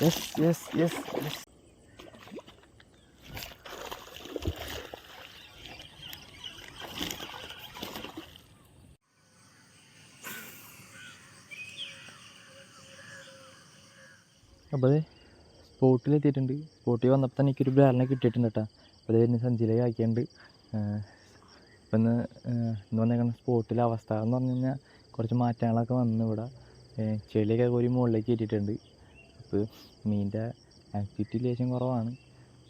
Yes yes yes yes അപ്പോൾ അതെ സ്പോട്ടിലെത്തിയിട്ടുണ്ട് സ്പോട്ടിൽ വന്നപ്പോൾ തന്നെ എനിക്കൊരു ബ്രാലിനെ കിട്ടിയിട്ടുണ്ട് കേട്ടോ. അപ്പോൾ അതിന് എന്നെ സഞ്ചിയിലേക്ക് ഇപ്പം ഇന്ന് ഏഹ് ഇന്ന് വന്നേക്കുന്ന സ്പോട്ടിലെ അവസ്ഥ എന്ന് പറഞ്ഞു കഴിഞ്ഞാൽ കുറച്ച് മാറ്റങ്ങളൊക്കെ വന്നു ഇവിടെ. ചെളിയൊക്കെ ഒരു മുകളിലേക്ക് ഇട്ടിട്ടുണ്ട് അപ്പോൾ മീനിന്റെ ആക്ടിവിറ്റി ലേശം കുറവാണ്.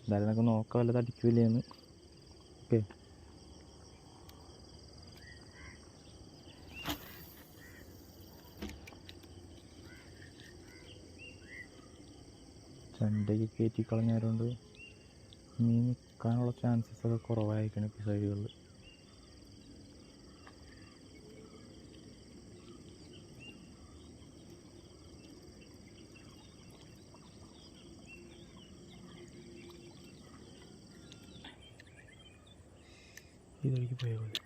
എന്തായാലും നമുക്ക് നോക്കാം വല്ലത് അടിക്കില്ലേന്ന് ഓക്കെ. ചണ്ടയ്ക്ക് കയറ്റി കളഞ്ഞതുകൊണ്ട് മീൻ നിൽക്കാനുള്ള ചാൻസസ് ഒക്കെ കുറവായിരിക്കണം ഇപ്പോൾ സൈഡുകളിൽ దొరికిపోయేవాళ్ళు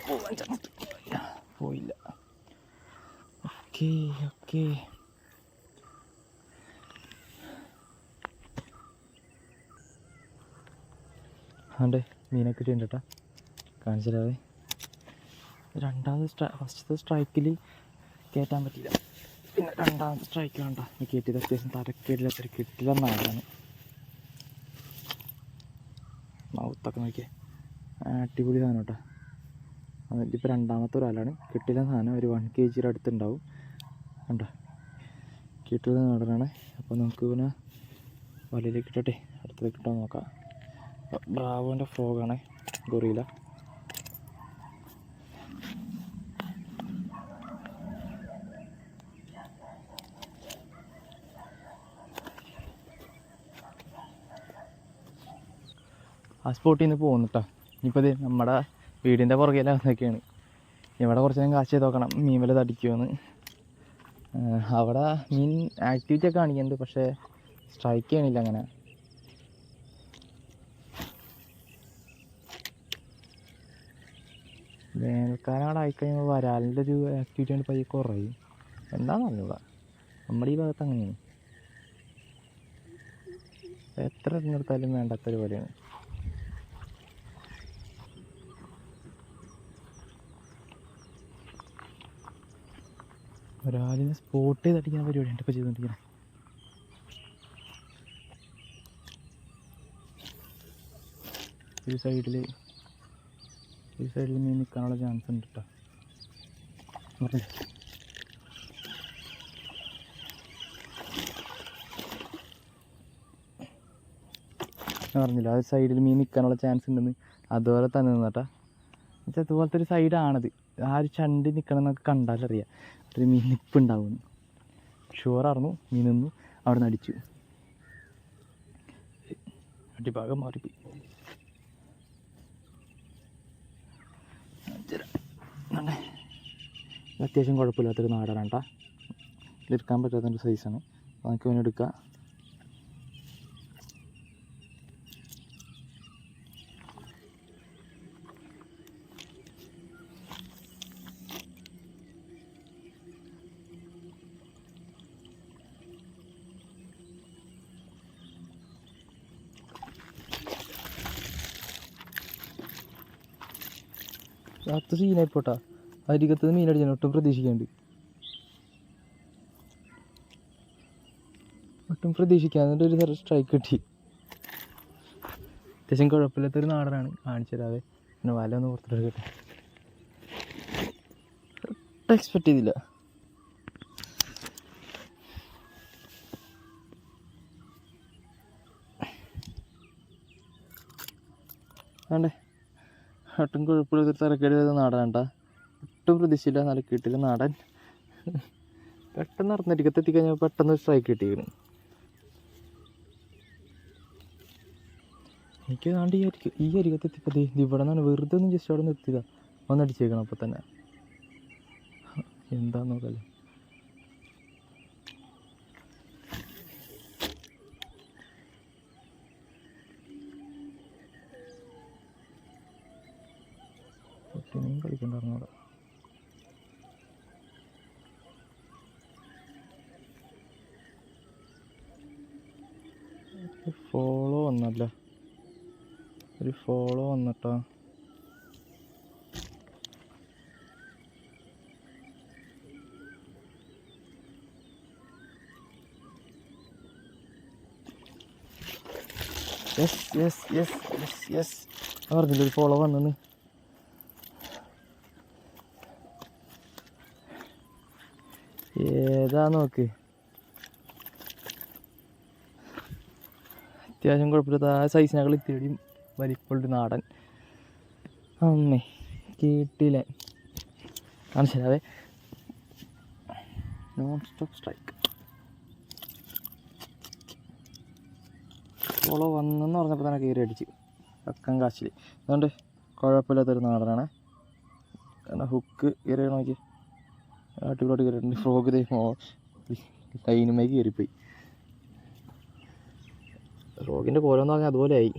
പോവാൻ ചാൻസ് പോയില്ല ഓക്കെ ഓക്കെ ആണ്ടേ മീനൊക്കെ ഇട്ടുണ്ട് കേട്ടോ കാണിച്ചു തരാവേ രണ്ടാമത് സ്ട്രൈ ഫസ്റ്റത്തെ സ്ട്രൈക്കിൽ കയറ്റാൻ പറ്റില്ല. പിന്നെ രണ്ടാമത്തെ സ്ട്രൈക്കിലാണ്ടാ ഈ കയറ്റിയത് അത്യാവശ്യം തരക്കേടില്ല കിട്ടില്ല എന്നാണ് മൗത്തൊക്കെ നോക്കിയേ. അടിപൊളി സാധനം കേട്ടോ. അതിപ്പോൾ രണ്ടാമത്തെ ഒരാളാണ്. കിട്ടില്ല സാധനം. ഒരു വൺ കെ ജിയുടെ അടുത്തുണ്ടാവും. കണ്ടോ? കിട്ടിയ നടനാണ് അപ്പോൾ നമുക്ക് പിന്നെ വലയിലേക്ക് ഇട്ടട്ടെ. അടുത്തത് കിട്ടാൻ നോക്കാം. ബ്രാവോന്റെ ഫ്രോഗാണ് ഗൊറിയില ആ സ്പോട്ടിൽ നിന്ന് പോകുന്നു കേട്ടോ ഇനിയിപ്പോൾ ഇത് നമ്മുടെ വീടിന്റെ പുറകിലാന്നൊക്കെയാണ് ഇവിടെ കുറച്ച് നേരം കാശ് ചെയ്ത് നോക്കണം. മീൻ വില തടിക്കുമെന്ന് അവിടെ മീൻ ആക്ടിവിറ്റി ഒക്കെ കാണിക്കുന്നുണ്ട്. പക്ഷേ സ്ട്രൈക്ക് ചെയ്യണില്ല അങ്ങനെ. വേനൽക്കാലം അവിടെ ആയിക്കഴിയുമ്പോൾ വരാലിന്റെ ഒരു ആക്ടിവിറ്റി കൊണ്ട് പയ്യെ കുറയും. എന്താണെന്ന് അറിഞ്ഞൂടാ നമ്മുടെ ഈ ഭാഗത്ത് അങ്ങനെയാണ്. എത്ര തിരഞ്ഞെടുത്താലും വേണ്ടാത്തൊരു പോലെയാണ്. ഒരാളിനെ സ്പോട്ട് ചെയ്ത് അടിക്കുന്ന പരിപാടിയാണ് ഇപ്പോൾ ചെയ്തുകൊണ്ടിരിക്കുന്നത് ഒരു സൈഡിൽ ഒരു സൈഡിൽ മീൻ നിൽക്കാനുള്ള ചാൻസ് ഉണ്ട് കേട്ടോ ഞാൻ പറഞ്ഞില്ല ആ സൈഡിൽ മീൻ നിൽക്കാനുള്ള ചാൻസ് ഉണ്ടെന്ന്. അതുപോലെ തന്നെ നിന്നട്ടാ. എന്നുവെച്ചാൽ അതുപോലത്തെ ഒരു സൈഡാണത്. ആ ഒരു ചണ്ടി നിൽക്കണം എന്നൊക്കെ കണ്ടാലറിയാം. ഒരു മീൻ നിൽപ്പുണ്ടാവുമെന്ന് ഷുവറായിരുന്നു മീൻ നിന്നു അവിടെ നിന്ന് അടിച്ചു അടിഭാഗം? ഇത് അത്യാവശ്യം കുഴപ്പമില്ലാത്തൊരു നാടാണ് കേട്ടോ. ഇതിലെടുക്കാൻ പറ്റാത്തൊരു സൈസാണ് നമുക്ക് ഇവനെ സീനായി സീനായിപ്പോട്ടാ അരികത്തത് മീൻ അടിച്ചാൽ ഒട്ടും പ്രതീക്ഷിക്കാണ്ട്. ഒട്ടും പ്രതീക്ഷിക്കാതെ ഒരു സ്ട്രൈക്ക് കിട്ടി. അത്യാവശ്യം കുഴപ്പമില്ലാത്തൊരു നാടനാണ്. കാണിച്ചു തരാതെ പിന്നെ വല ഒന്ന് പുറത്തെടുക്കട്ടെ ഒട്ടും എക്സ്പെക്റ്റ് ചെയ്തില്ല. വേണ്ടേ? ഒട്ടും കുഴപ്പമില്ലാത്തൊരു തിരക്കേട് ചെയ്ത നാടൻ കേട്ടാ. ഒട്ടും പ്രതീക്ഷയില്ല. നല്ല കിട്ടില്ല നാടൻ. പെട്ടെന്ന് നടന്നിരിക്കത്ത് എത്തിക്കഴിഞ്ഞാൽ പെട്ടെന്ന് സ്ട്രൈക്ക് കിട്ടിയിരുന്നു എനിക്ക് കാണ്ട് ഈ അരിക്ക ഈ അരികത്ത് എത്തിയപ്പോൾ ദേ ഇവിടെ നിന്നാണ് വെറുതെ ഒന്നും ജസ്റ്റ് അവിടെ നിന്ന് എത്തിയതാണ് വന്നടിച്ചേക്കണം അപ്പോൾ തന്നെ. എന്താന്ന് നോക്കല്ലേ കളിക്കണ്ടായിരുന്നു ഫോളോ വന്നല്ല? ഒരു ഫോളോ വന്നിട്ടാ. Yes yes yes yes yes പറഞ്ഞില്ല ഒരു ഫോളോ വന്നെന്ന്. ഏതാ നോക്ക് അത്യാവശ്യം കുഴപ്പമില്ലാത്ത ആ സൈസിനകൾ ഇത്തിരിയും വലിപ്പമുള്ള നാടൻ. അമ്മേ കേട്ടില്ല. മനസ്സിലാവേ നോൺ സ്റ്റോപ്പ് സ്ട്രൈക്ക് ഫോളോ വന്നെന്ന് പറഞ്ഞപ്പോൾ തന്നെ കയറി അടിച്ച്. അക്കം കാശിൽ അതുകൊണ്ട് കുഴപ്പമില്ലാത്തൊരു നാടനാണ്. കാരണം ഹുക്ക് കയറി നോക്കി അടിപൊളി കയറിയിട്ടുണ്ട് ഫ്രോഗ് ലൈനുമായി കയറിപ്പോയി ഫ്രോഗിന്റെ കോലം പറഞ്ഞാൽ അതുപോലെ ആയി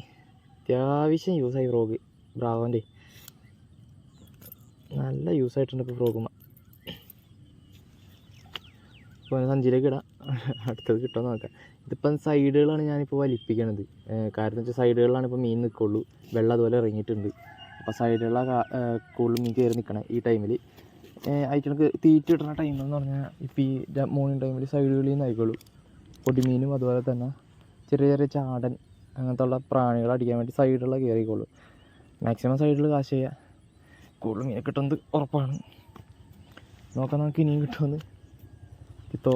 അത്യാവശ്യം യൂസായി ഫ്രോഗ് ബ്രാവന്റെ നല്ല യൂസ് ആയിട്ടുണ്ട് ഇപ്പോൾ ഫ്രോഗുമ്മ ഇപ്പോൾ സഞ്ചിയിലേക്ക് ഇടാം. അടുത്തത് കിട്ടുമെന്ന് നോക്കാം. ഇതിപ്പം സൈഡുകളാണ് ഞാനിപ്പോൾ വലിപ്പിക്കണത്. കാരണം വെച്ചാൽ സൈഡുകളിലാണ് ഇപ്പോൾ മീൻ നിൽക്കുള്ളൂ വെള്ളം അതുപോലെ ഇറങ്ങിയിട്ടുണ്ട്. അപ്പോൾ സൈഡുകളിലാണ് കൂടുതൽ മീൻ കയറി നിൽക്കണേ ഈ ടൈമിൽ അയക്കണക്ക് തീറ്റ ഇടുന്ന ടൈം എന്ന് പറഞ്ഞാൽ ഇപ്പോൾ ഈ മോർണിംഗ് ടൈമിൽ സൈഡുകളിൽ നിന്ന് ആയിക്കോളൂ. പൊടിമീനും അതുപോലെ തന്നെ ചെറിയ ചെറിയ ചാടൻ അങ്ങനത്തെ ഉള്ള പ്രാണികൾ അടിക്കാൻ വേണ്ടി സൈഡുള്ള കയറിക്കോളൂ മാക്സിമം സൈഡിൽ കാശ് ചെയ്യുക കൂടുതൽ മീനെ കിട്ടുന്നത് ഉറപ്പാണ്. നോക്കാം നമുക്ക് ഇനിയും കിട്ടുമെന്ന്. കിട്ടോ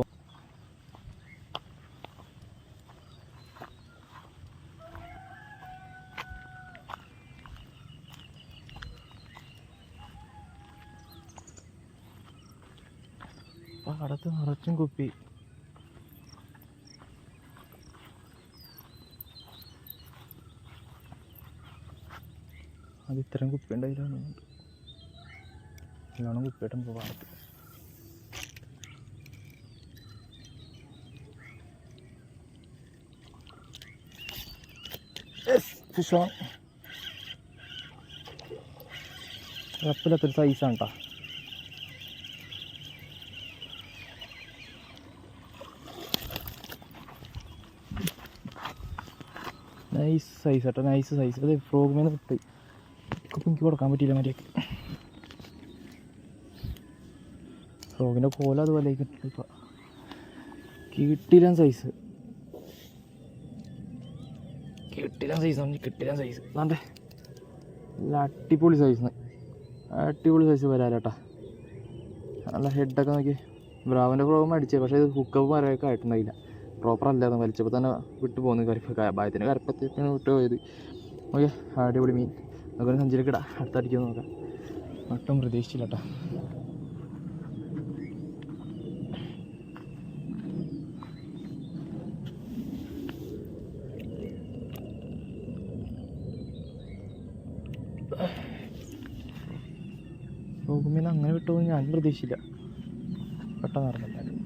പാടത്ത് നിറച്ചും കുപ്പി. അത് ഇത്രയും കുപ്പി ഉണ്ടായില്ലാണ് നല്ലോണം കുപ്പിയായിട്ട് നമുക്ക് ഫിഷ് ഓൺ കുഴപ്പമില്ലാത്തൊരു സൈസാണ് കേട്ടോ നൈസ് സൈസ് കേട്ടോ. നൈസ് സൈസ് അത് ഫ്രോഗ് മേലെ കിട്ടി ഇപ്പം എനിക്ക് കൊടുക്കാൻ പറ്റിയില്ല മര്യാദയ്ക്ക്. ഫ്രോഗിന്റെ കോല അതുപോലെ ഇപ്പം. കിട്ടില്ല സൈസ് കിട്ടില്ല സൈസ് കിട്ടില്ല സൈസ് അതാണ്ടേ നല്ല അടിപൊളി സൈസ് അടിപൊളി സൈസ് വരാലേട്ടാ നല്ല ഹെഡൊക്കെ നോക്കി ബ്രാവിന്റെ ഫ്രോഗും അടിച്ചത് പക്ഷേ ഇത് ഹുക്കപ്പ് മരമൊക്കെ ആയിട്ടുണ്ടായില്ല. പ്രോപ്പർ അല്ലായിരുന്നു. വലിച്ചപ്പോൾ തന്നെ വിട്ടു പോകുന്നു കരപ്പ് ഭയത്തിന് കരപ്പത്തിനാണ് വിട്ടു പോയത്. ഓക്കെ അടിപൊളി മീൻ. നമുക്ക് സഞ്ചിയിലേക്ക് ഇടാം. അടുത്തടിക്കാൻ നോക്കാം. ഒട്ടും പ്രതീക്ഷിച്ചില്ല കേട്ടോ നോക്കുമ്പോൾ അങ്ങനെ വിട്ടു ഞാൻ പ്രതീക്ഷിച്ചില്ല. പെട്ടെന്ന് നടന്നില്ല.